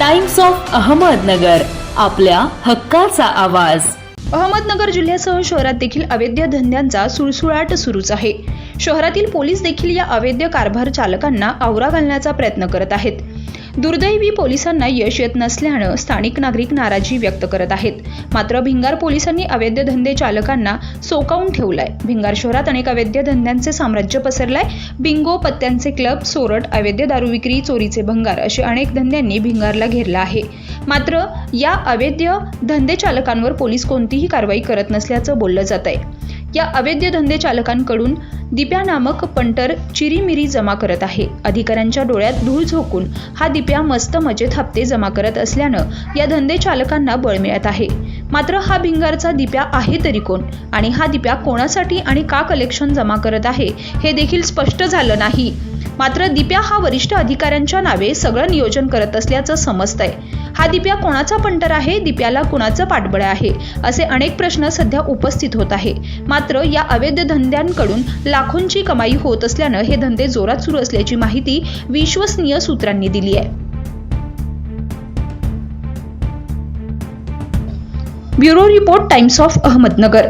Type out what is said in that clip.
Times of Ahmednagar आपल्या हक्काचा आवाज. अहमदनगर जिल्ह्यासह शहरात देखील अवैध धंद्यांचा सुळसुळाट सुरूच आहे. शहरातील पोलीस देखील या अवैध कारभार चालकांना आवरा घालण्याचा प्रयत्न करत आहेत. दुर्दैवी पोलिसांना यश येत नसल्यानं स्थानिक नागरिक नाराजी व्यक्त करत आहेत. मात्र भिंगार पोलिसांनी अवैध धंदे चालकांना सोकावून ठेवलाय. भिंगार शहरात अनेक अवैध धंद्यांचे साम्राज्य पसरलंय. बिंगो पत्त्यांचे क्लब सोरट अवैध दारू विक्री चोरीचे भंगार असे अनेक धंद्यांनी भिंगारला घेरला आहे. मात्र या अवैध धंदेचालकांवर पोलीस कोणतीही कारवाई करत नसल्याचं बोललं जात आहे या अवैध धंदेचालकांकडून दिप्या नामक पंटर चिरीमिरी जमा करत आहे. अधिकाऱ्यांच्या डोळ्यात धूळ झोकून हा दिप्या मस्त मजेत हप्ते जमा करत असल्यानं या धंदेचालकांना बळ मिळत आहे. मात्र हा भिंगारचा दिप्या आहे तरी कोण? आणि हा दिप्या कोणासाठी आणि का कलेक्शन जमा करत आहे हे देखील स्पष्ट झालं नाही. मात्र दिप्या हा वरिष्ठ अधिकाऱ्यांच्या नावे सगळं नियोजन करत असल्याचं समजतंय. हा दिप्या कोणाचा पंटर आहे? दिप्याला कुणाचं पाठबळ आहे? असे अनेक प्रश्न सध्या उपस्थित होत आहे. मात्र या अवैध धंद्यांकडून लाखोंची कमाई होत असल्यानं हे धंदे जोरात सुरू असल्याची माहिती विश्वसनीय सूत्रांनी दिली आहे. Bureau report Times of Ahmednagar.